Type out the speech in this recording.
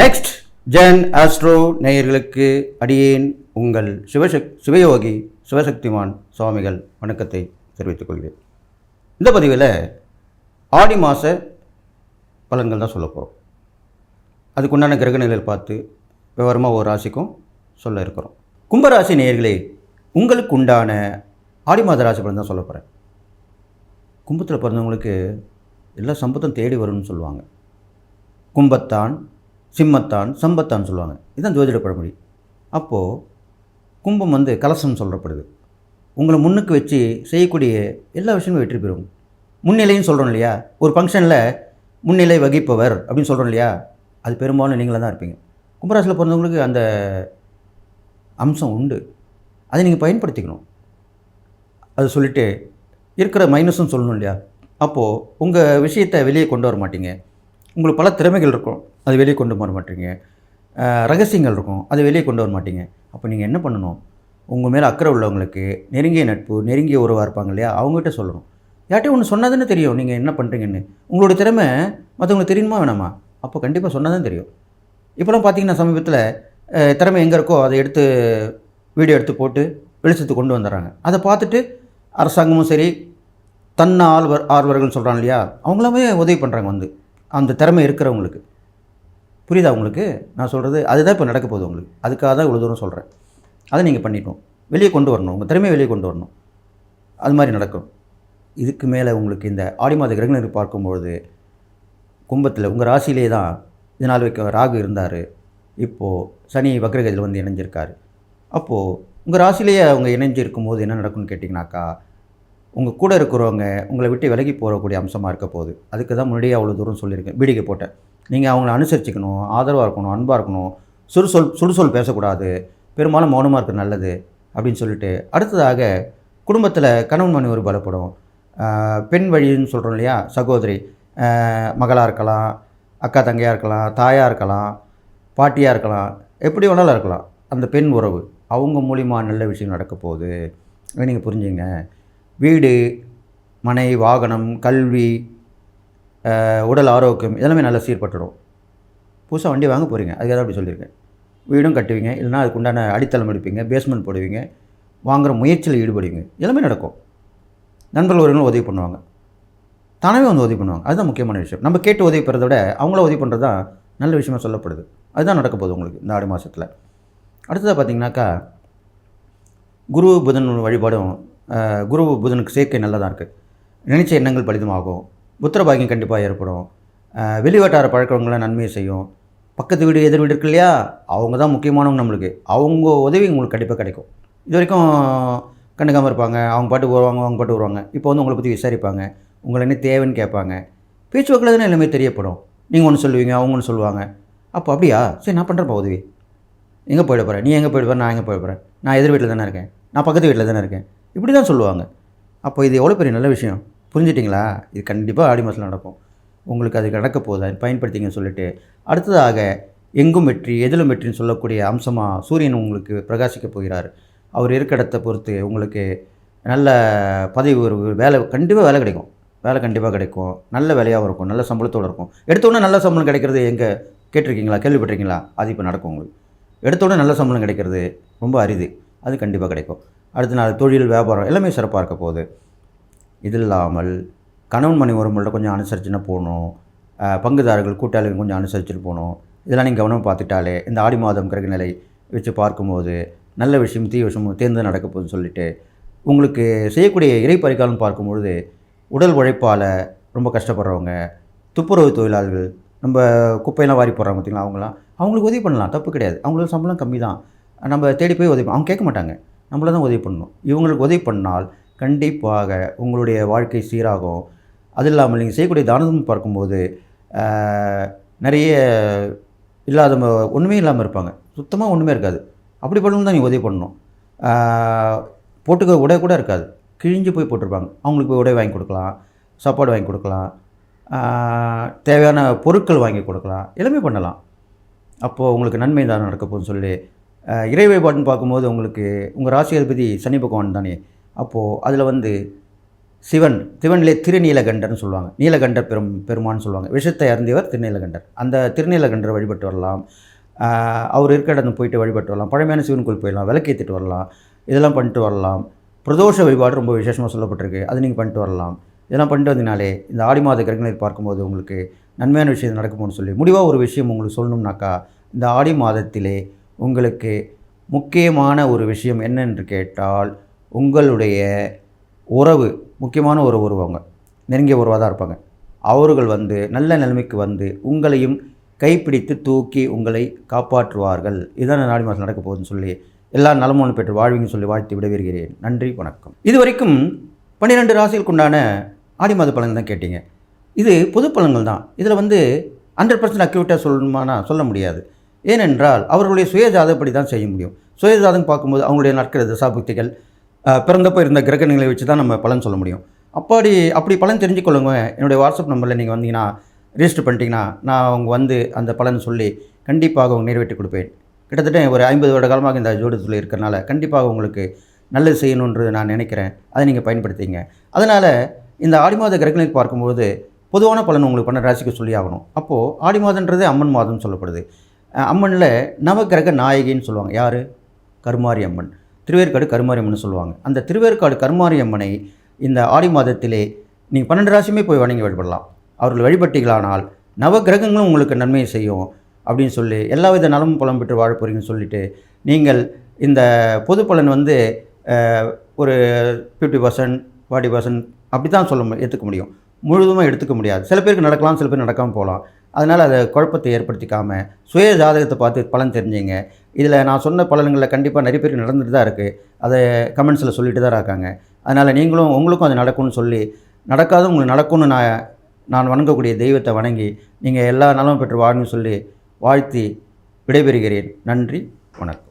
Next gen astro நேயர்களுக்கு அடியேன் உங்கள் சிவசக் சிவயோகி சிவசக்திமான் சுவாமிகள் வணக்கத்தை தெரிவித்துக் கொள்கிறேன். இந்த பதிவில் ஆடி மாத பலன்கள் தான் சொல்ல போகிறோம் அதுக்குண்டான கிரக நிலையில் பார்த்து விவரமாக ஒரு ராசிக்கும் சொல்ல இருக்கிறோம். கும்பராசி நேயர்களே உங்களுக்கு உண்டான ஆடி மாத ராசி பலன் தான் சொல்ல போகிறேன் கும்பத்தில் பிறந்தவங்களுக்கு எல்லா சம்பத்தும் தேடி வரும்னு சொல்லுவாங்க. கும்பத்தான் சிம்மத்தான் சம்பத்தான் சொல்லுவாங்க. இதுதான் ஜோதிட பழமொழி. அப்போது கும்பம் வந்து கலசம் சொல்லப்படுது. உங்களை முன்னுக்கு வச்சு செய்யக்கூடிய எல்லா விஷயமும் வெற்றி பெறும். முன்னிலைன்னு சொல்கிறோம் இல்லையா? ஒரு ஃபங்க்ஷனில் முன்னிலை வகிப்பவர் அப்படின்னு சொல்கிறோம் இல்லையா? அது பெரும்பாலும் நீங்களாக தான் இருப்பீங்க. கும்பராசியில் பிறந்தவங்களுக்கு அந்த அம்சம் உண்டு. அதை நீங்கள் பயன்படுத்திக்கணும். அது சொல்லிட்டு இருக்கிற மைனஸும் சொல்லணும் இல்லையா? அப்போது உங்கள் விஷயத்தை வெளியே கொண்டு வர மாட்டீங்க. உங்களுக்கு பல திறமைகள் இருக்கும். அது வெளியே கொண்டு வர மாட்டீங்க. ரகசியங்கள் இருக்கும். அதை வெளியே கொண்டு வர மாட்டீங்க. அப்போ நீங்கள் என்ன பண்ணணும்? உங்கள் மேலே அக்கறை உள்ளவங்களுக்கு நெருங்கிய நட்பு நெருங்கிய உறவாக இருப்பாங்க இல்லையா? அவங்ககிட்ட சொல்லணும். யார்கிட்டயும் ஒன்று சொன்னதுன்னு தெரியும். நீங்கள் என்ன பண்ணுறீங்கன்னு உங்களோட திறமை மற்றவங்களுக்கு தெரியுமா வேணாமா? அப்போ கண்டிப்பாக சொன்னதான் தெரியும். இப்போலாம் பார்த்தீங்கன்னா சமீபத்தில் திறமை எங்கே இருக்கோ அதை எடுத்து வீடியோ எடுத்து போட்டு வெளிச்சத்துக்கு கொண்டு வந்துடுறாங்க. அதை பார்த்துட்டு அரசாங்கமும் சரி தன்ன ஆழ்வர் ஆர்வர்கள் சொல்கிறாங்க இல்லையா? அவங்களாமே உதவி பண்ணுறாங்க வந்து. அந்த திறமை இருக்கிறவங்களுக்கு. புரியுதா உங்களுக்கு? நான் சொல்கிறது அதுதான் இப்போ நடக்க போகுது உங்களுக்கு. அதுக்காக தான் இவ்வளோ தூரம் சொல்கிறேன் அதை நீங்கள் பண்ணிடணும் வெளியே கொண்டு வரணும். உங்கள் திறமையை வெளியே கொண்டு வரணும். அது மாதிரி நடக்கும் இதுக்கு மேலே உங்களுக்கு இந்த ஆடி மாத கிரகணத்தை பார்க்கும்பொழுது கும்பத்தில் உங்கள் ராசியிலே தான் இது நாள் வைக்க ராகு இருந்தார். இப்போது சனி வக்ரகதியில் வந்து இணைஞ்சிருக்காரு. அப்போது உங்கள் ராசியிலேயே அவங்க இணைஞ்சிருக்கும் போது என்ன நடக்கும்னு கேட்டிங்கனாக்கா உங்கள் கூட இருக்கிறவங்க உங்களை விட்டு விலகி போகக்கூடிய அம்சமாக இருக்க போகுது. அதுக்கு தான் முன்னாடியே அவ்வளோ தூரம் சொல்லியிருக்கேன். பீடிகை போட்டேன். நீங்கள் அவங்கள அனுசரிச்சுக்கணும் ஆதரவாக இருக்கணும் அன்பாக இருக்கணும் சுறுசொல் சுடுசொல் பேசக்கூடாது பெரும்பாலும் மௌனமாக இருக்கிறது நல்லது அப்படின்னு சொல்லிட்டு அடுத்ததாக குடும்பத்தில் கணவன் மனைவி ஒரு பலப்படும் பெண் வழின்னு சொல்கிறோம் இல்லையா? சகோதரி மகளாக இருக்கலாம் அக்கா தங்கையாக இருக்கலாம் தாயாக இருக்கலாம் பாட்டியாக இருக்கலாம் எப்படி வேணாலும் இருக்கலாம். அந்த பெண் உறவு அவங்க மூலிமா நல்ல விஷயம் நடக்க போகுது. நீங்கள் புரிஞ்சுங்க வீடு மனை வாகனம் கல்வி உடல் ஆரோக்கியம் எல்லாமே நல்லா சீர்பட்டுடும். புதுசாக வண்டி வாங்க போகிறீங்க அதுக்காக அப்படி சொல்லியிருக்கேன். வீடும் கட்டுவீங்க. இல்லைனா அதுக்கு உண்டான அடித்தளம் எடுப்பீங்க. பேஸ்மெண்ட் போடுவீங்க. வாங்குகிற முயற்சியில் ஈடுபடுவீங்க. எல்லாமே நடக்கும். நண்பர்கள் ஒருவங்களும் உதவி பண்ணுவாங்க. தானாகவே வந்து உதவி பண்ணுவாங்க. அதுதான் முக்கியமான விஷயம். நம்ம கேட்டு உதவி பெறதை விட அவங்கள உதவி பண்ணுறது தான் நல்ல விஷயமா சொல்லப்படுது. அதுதான் நடக்க போகுது உங்களுக்கு இந்த ஆடி மாதத்தில் அடுத்ததாக பார்த்தீங்கன்னாக்கா குரு புதன் வழிபாடும் குரு புதனுக்கு சேர்க்கை நல்லதாக இருக்குது நினைச்ச எண்ணங்கள் பலிதமாகும். புத்திரபாகியம் கண்டிப்பாக ஏற்படும். வெளிவட்டார பழக்கங்களை நன்மையை செய்யும். பக்கத்து வீடு எதிர் வீடு இருக்கு இல்லையா? அவங்க தான் முக்கியமானவங்க நம்மளுக்கு. அவங்க உதவி உங்களுக்கு கண்டிப்பாக கிடைக்கும். இது வரைக்கும் கண்டுக்காமல் இருப்பாங்க. அவங்க பாட்டு வருவாங்க அவங்க பாட்டு வருவாங்க. இப்போ வந்து உங்களை பற்றி விசாரிப்பாங்க. உங்களை என்ன தேவைன்னு கேட்பாங்க. பேச்சுவாக்கில் தானே எல்லாமே தெரியப்படும். நீங்கள் ஒன்று சொல்லுவீங்க அவங்க ஒன்று சொல்லுவாங்க. அப்போ அப்படியா? சரி நான் பண்ணுறப்பா உதவி. எங்கே போயிட போகிறேன் நீ எங்கே போயிட போகிறேன் நான் எங்கே போயிட போகிறேன் நான் எதிர் வீட்டில் தானே இருக்கேன். நான் பக்கத்து வீட்டில் தானே இருக்கேன். இப்படி தான் சொல்லுவாங்க. அப்போ இது எவ்வளோ பெரிய நல்ல விஷயம்? புரிஞ்சிட்டிங்களா? இது கண்டிப்பாக ஆடி மாதத்தில் நடக்கும். உங்களுக்கு அது நடக்க போதா பயன்படுத்திங்கன்னு சொல்லிட்டு அடுத்ததாக எங்கும் வெற்றி எதிலும் வெற்றின்னு சொல்லக்கூடிய அம்சமாக சூரியன் உங்களுக்கு பிரகாசிக்க போகிறார். அவர் இருக்க இடத்தை பொறுத்து உங்களுக்கு நல்ல பதவி ஒரு வேலை கண்டிப்பாக வேலை கிடைக்கும். வேலை கண்டிப்பாக கிடைக்கும். நல்ல வேலையாகவும் இருக்கும். நல்ல சம்பளத்தோடு இருக்கும். எடுத்தோடனே நல்ல சம்பளம் கிடைக்கிறது எங்கே கேட்டிருக்கீங்களா? கேள்விப்பட்டிருக்கீங்களா? அது இப்போ நடக்கும் உங்களுக்கு. எடுத்தோடனே நல்ல சம்பளம் கிடைக்கிறது ரொம்ப அரிது. அது கண்டிப்பாக கிடைக்கும். அடுத்த நாள் தொழில் வியாபாரம் எல்லாமே சிறப்பாக இருக்க போகுது. இது இல்லாமல் கணவன் மணி உறவுகள்ட்ட கொஞ்சம் அனுசரிச்சுன்னா போகணும். பங்குதாரர்கள் கூட்டாளிகள் கொஞ்சம் அனுசரிச்சுட்டு போகணும். இதெல்லாம் நீங்கள் கவனம் பார்த்துட்டாலே இந்த ஆடி மாதம் கிரக நிலை வச்சு பார்க்கும்போது நல்ல விஷயம் தீய விஷயம் தேர்ந்து நடக்க போகுதுன்னு சொல்லிட்டு உங்களுக்கு செய்யக்கூடிய இறை பரிகாலம் பார்க்கும்பொழுது உடல் உழைப்பால் ரொம்ப கஷ்டப்படுறவங்க துப்புரவு தொழிலாளர்கள் நம்ம குப்பையெல்லாம் வாரி போடுறாங்க பார்த்தீங்களா அவங்களாம் அவங்களுக்கு உதவி பண்ணலாம். தப்பு கிடையாது. அவங்களுக்கு சம்பளம் கம்மி தான் நம்ம தேடி போய் உதவி அவங்க கேட்க மாட்டாங்க. நம்மள தான் உதவி பண்ணணும். இவங்களுக்கு உதவி பண்ணால் கண்டிப்பாக உங்களுடைய வாழ்க்கை சீராகும். அது இல்லாமல் நீங்கள் செய்யக்கூடிய தானம் பார்க்கும்போது நிறைய இல்லாத ஒன்றுமே இல்லாமல் இருப்பாங்க. சுத்தமாக ஒன்றுமே இருக்காது. அப்படிப்பட்டவங்க தான் நீங்கள் உதவி பண்ணணும். போட்டுக்க உடை கூட இருக்காது. கிழிஞ்சு போய் போட்டிருப்பாங்க. அவங்களுக்கு போய் உடை வாங்கி கொடுக்கலாம். சாப்பாடு வாங்கி கொடுக்கலாம். தேவையான பொருட்கள் வாங்கி கொடுக்கலாம். எல்லாமே பண்ணலாம். அப்போது உங்களுக்கு நன்மை தான் நடக்க போகுதுன்னு சொல்லி இறை வழிபாடுன்னு பார்க்கும்போது உங்களுக்கு உங்கள் ராசி அதிபதி சனி பகவான் தானே. அப்போது அதில் வந்து சிவன் சிவனிலே திருநீலகண்டர்னு சொல்லுவாங்க. நீலகண்டர் பெரும் பெருமான்னு சொல்லுவாங்க. விஷத்தை அருந்தியவர் திருநீலகண்டர். அந்த திருநீலகண்டரை வழிபட்டு வரலாம். அவர் இருக்கிற இடம் போயிட்டு வழிபட்டு வரலாம். பழமையான சிவன் கோயில் போயிடலாம் விளக்கேற்றிட்டு வரலாம். இதெல்லாம் பண்ணிட்டு வரலாம். பிரதோஷ வழிபாடு ரொம்ப விசேஷமாக சொல்லப்பட்டிருக்கு. அது நீங்கள் பண்ணிட்டு வரலாம். இதெல்லாம் பண்ணிட்டு வந்தீங்கனாலே இந்த ஆடி மாத கிரகங்களை பார்க்கும்போது உங்களுக்கு நன்மையான விஷயம் நடக்கும்னு சொல்லி முடிவாக ஒரு விஷயம் உங்களுக்கு சொல்லணும்னாக்கா இந்த ஆடி மாதத்திலே உங்களுக்கு முக்கியமான ஒரு விஷயம் என்னென்று கேட்டால் உங்களுடைய உறவு முக்கியமான ஒரு உறவங்க நெருங்கிய உறவாக தான் இருப்பாங்க. அவர்கள் வந்து நல்ல நிலைமைக்கு வந்து உங்களையும் கைப்பிடித்து தூக்கி உங்களை காப்பாற்றுவார்கள். இதுதான் நாடி மாதம் நடக்க போகுதுன்னு சொல்லி எல்லா நலமும் பெற்று வாழ்வீங்கன்னு சொல்லி வாழ்த்து விடவிருக்கிறேன் நன்றி வணக்கம். இதுவரைக்கும் பன்னிரெண்டு ராசிகளுக்குண்டான ஆடி மாத பழங்கள் தான் கேட்டீங்க. இது பொது பலன்கள் தான். இதில் வந்து ஹண்ட்ரட் பர்சன்ட் அக்யூரேட்டாக சொல்லணுமானா சொல்ல முடியாது. ஏனென்றால் அவர்களுடைய சுயஜாதப்படி தான் செய்ய முடியும். சுயஜாதம் பார்க்கும்போது அவங்களுடைய நடக்கிற தசாபுக்திகள் பிறந்தப்போ இருந்த கிரகணங்களை வச்சு தான் நம்ம பலன் சொல்ல முடியும். அப்படி அப்படி பலன் தெரிஞ்சுக்கொள்ளுங்க. என்னுடைய வாட்ஸ்அப் நம்பரில் நீங்கள் வந்தீங்கன்னா ரெஜிஸ்டர் பண்ணிட்டீங்கன்னா நான் அவங்க வந்து அந்த பலன் சொல்லி கண்டிப்பாக அவங்க நிறைவேற்றி கொடுப்பேன். கிட்டத்தட்ட ஒரு ஐம்பது வருட காலமாக இந்த ஜோடத்தில் இருக்கிறனால கண்டிப்பாக உங்களுக்கு நல்லது செய்யணுன்றது நான் நினைக்கிறேன். அதை நீங்கள் பயன்படுத்திங்க. அதனால் இந்த ஆடி மாத கிரகங்களை பார்க்கும்போது பொதுவான பலன் உங்களுக்கு பண்ண ராசிக்கு சொல்லி ஆகணும். அப்போது ஆடி மாதன்றது அம்மன் மாதம் சொல்லப்படுது. அம்மனில் நவகிரக நாயகின்னு சொல்லுவாங்க. யார்? கருமாரி அம்மன். திருவேற்காடு கருமாரி அம்மன் சொல்லுவாங்க. அந்த திருவேற்காடு கருமாரி அம்மனை இந்த ஆடி மாதத்திலே நீங்கள் பன்னெண்டு ராசியுமே போய் வணங்கி வழிபடலாம். அவர்கள் வழிபட்டீங்களானால் நவகிரகங்களும் உங்களுக்கு நன்மையை செய்யும் அப்படின்னு சொல்லி எல்லா வித நலமும் பலம் பெற்று வாழ போகிறீங்கன்னு சொல்லிட்டு நீங்கள் இந்த பொது பலன் வந்து ஒரு ஃபிஃப்டி பர்சன்ட் ஃபார்ட்டி பர்சன்ட் அப்படி தான் சொல்ல மு- ஏற்றுக்க முடியும். முழுதுமாக எடுத்துக்க முடியாது. சில பேருக்கு நடக்கலாம் சில பேர் நடக்காமல் போகலாம். அதனால் அதை குழப்பத்தை ஏற்படுத்திக்காமல் சுய ஜாதகத்தை பார்த்து பலன் தெரிஞ்சுங்க. இதில் நான் சொன்ன பலன்களில் கண்டிப்பாக நிறைய பேருக்கு நடந்துட்டு தான் இருக்குது அதை கமெண்ட்ஸில் சொல்லிட்டு தான் இருக்காங்க. அதனால் நீங்களும் உங்களுக்கும் அது நடக்கும்னு சொல்லி நடக்காத உங்களுக்கு நடக்கும்னு நான் நான் வணங்கக்கூடிய தெய்வத்தை வணங்கி நீங்கள் எல்லா நலமும் பெற்று வாழணும்னு சொல்லி வாழ்த்தி விடைபெறுகிறேன். நன்றி வணக்கம்.